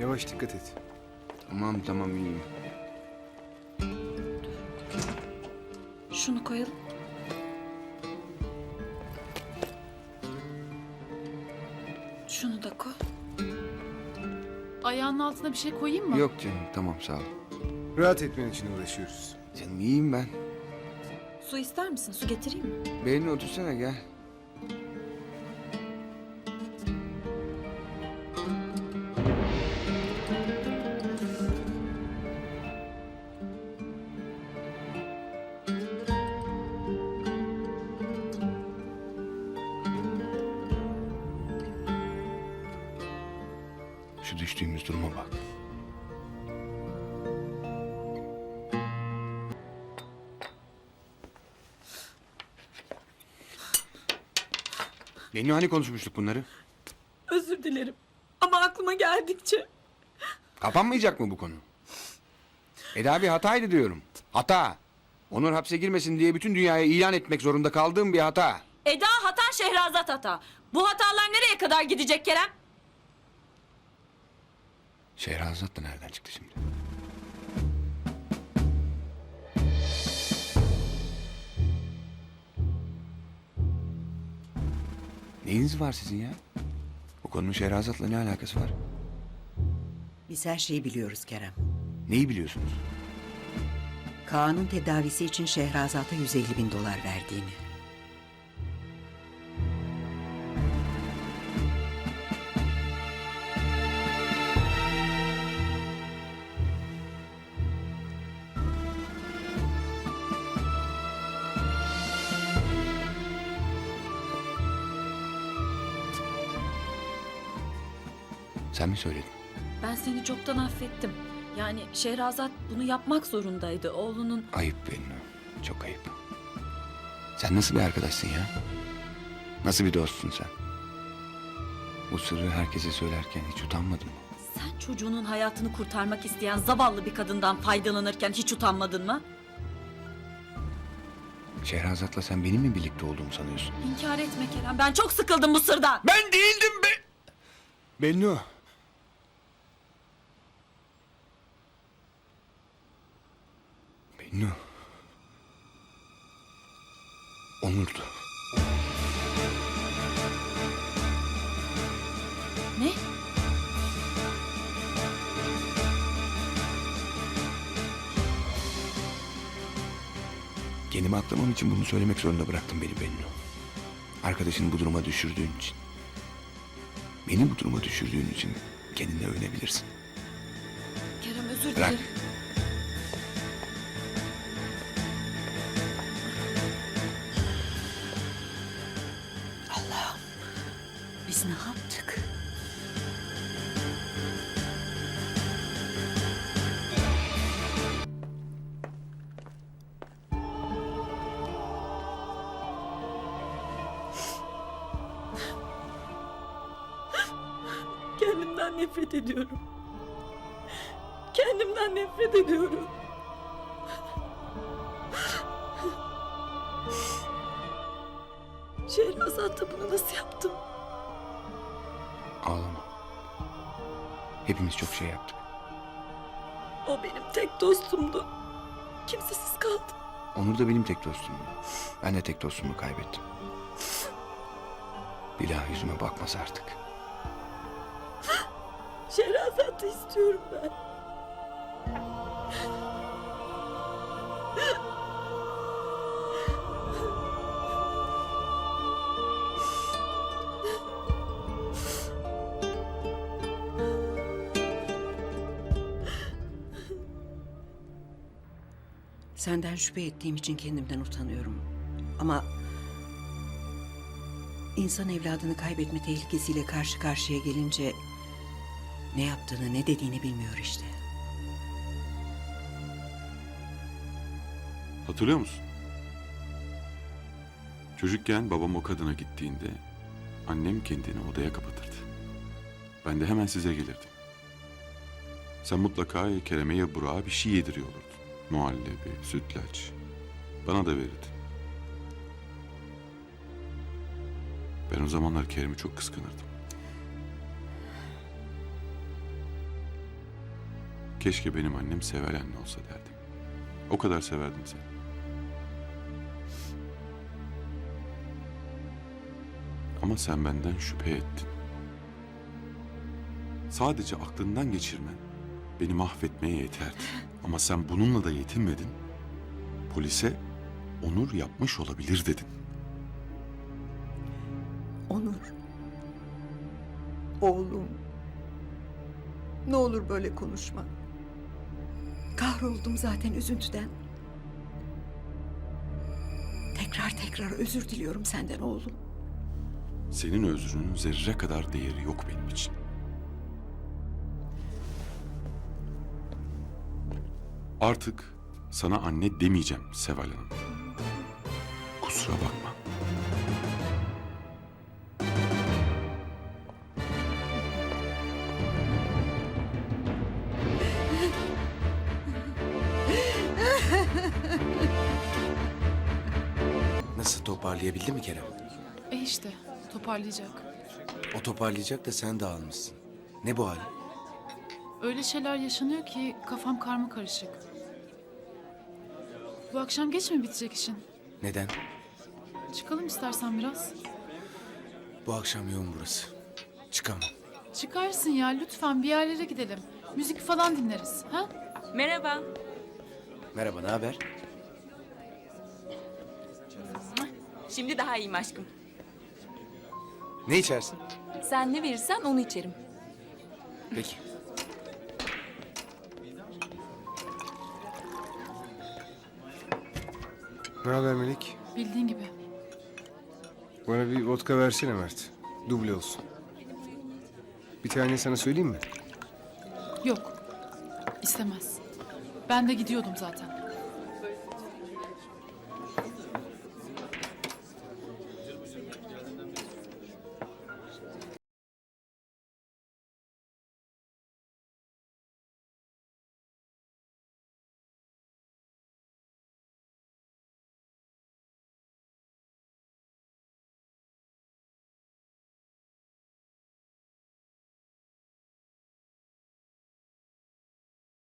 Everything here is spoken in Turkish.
Yavaş dikkat et. Tamam tamam iyiyim. Şunu koyalım. Şunu da koy. Ayağının altına bir şey koyayım mı? Yok canım tamam sağ ol. Rahat etmen için uğraşıyoruz. Canım iyiyim ben. Su ister misin? Su getireyim mi? Beynine otursana gel. Şu düştüğümüz duruma bak. Bennu hani konuşmuştuk bunları? Özür dilerim. Ama aklıma geldikçe. Kapanmayacak mı bu konu? Eda bir hataydı diyorum. Hata. Onur hapse girmesin diye bütün dünyaya ilan etmek zorunda kaldığım bir hata. Eda hata, Şehrazat hata. Bu hatalar nereye kadar gidecek Kerem? Şehrazat da nereden çıktı şimdi? Neyiniz var sizin ya? Bu konunun Şehrazat'la ne alakası var? Biz her şeyi biliyoruz Kerem. Neyi biliyorsunuz? Kaan'ın tedavisi için Şehrazat'a 150 bin dolar verdiğini. Sen mi söyledin? Ben seni çoktan affettim. Yani Şehrazat bunu yapmak zorundaydı. Oğlunun Ayıp Bennu. Çok ayıp. Sen nasıl bir arkadaşsın ya? Nasıl bir dostsun sen? Bu sırrı herkese söylerken hiç utanmadın mı? sen çocuğunun hayatını kurtarmak isteyen zavallı bir kadından faydalanırken hiç utanmadın mı? Şehrazat'la sen benim mi birlikte olduğumu sanıyorsun? İnkar etme Kerem. Ben çok sıkıldım bu sırdan. Ben değildim be! Bennu. Bennu. Onurdu. Ne? Kendimi aklamam için bunu söylemek zorunda bıraktın beni Bennu. Arkadaşını bu duruma düşürdüğün için. Beni bu duruma düşürdüğün için kendine övünebilirsin. Kerem özür Bırak. dilerim. Allah'ım nefret ediyorum. Kendimden nefret ediyorum. Şehrazat'ta bunu nasıl yaptım? Ağlama. Hepimiz çok şey yaptık. O benim tek dostumdu. Kimsesiz kaldım. Onur da benim tek dostumdu. Ben de tek dostumu kaybettim. Bir daha yüzüme bakmaz artık. Şehrazat'ı istiyorum ben. Senden şüphe ettiğim için kendimden utanıyorum. Ama insan evladını kaybetme tehlikesiyle karşı karşıya gelince ne yaptığını ne dediğini bilmiyor işte. Hatırlıyor musun? Çocukken babam o kadına gittiğinde annem kendini odaya kapatırdı. Ben de hemen size gelirdim. Sen mutlaka ya Kerem'e ya Burak'a bir şey yediriyor olurdun. Muhallebi, sütlaç. Bana da verirdin. Ben o zamanlar Kerem'i çok kıskanırdım. Keşke benim annem Seval anne olsa derdim. O kadar severdim seni. Ama sen benden şüphe ettin. Sadece aklından geçirmen beni mahvetmeye yeterdi. Ama sen bununla da yetinmedin. Polise Onur yapmış olabilir dedin. Onur. Oğlum. Ne olur böyle konuşma. Kahroldum zaten üzüntüden. Tekrar tekrar özür diliyorum senden oğlum. Senin özrünün zerre kadar değeri yok benim için. Artık sana anne demeyeceğim Seval Hanım. Kusura bakma. Nasıl toparlayabildi mi Kerem? E işte toparlayacak. O toparlayacak da sen dağılmışsın. Ne bu hal? Öyle şeyler yaşanıyor ki kafam karma karışık. Bu akşam geç mi bitecek işin? Neden? Çıkalım istersen biraz. Bu akşam yoğun burası. Çıkamam. Çıkarsın ya lütfen bir yerlere gidelim. Müzik falan dinleriz. Ha? Merhaba. Merhaba, ne haber? Şimdi daha iyiyim aşkım. Ne içersin? Sen ne verirsen onu içerim. Peki. Ne haber Melik? Bildiğin gibi. Bana bir vodka versene Mert. Duble olsun. Bir tane sana söyleyeyim mi? Yok. İstemez. Ben de gidiyordum zaten.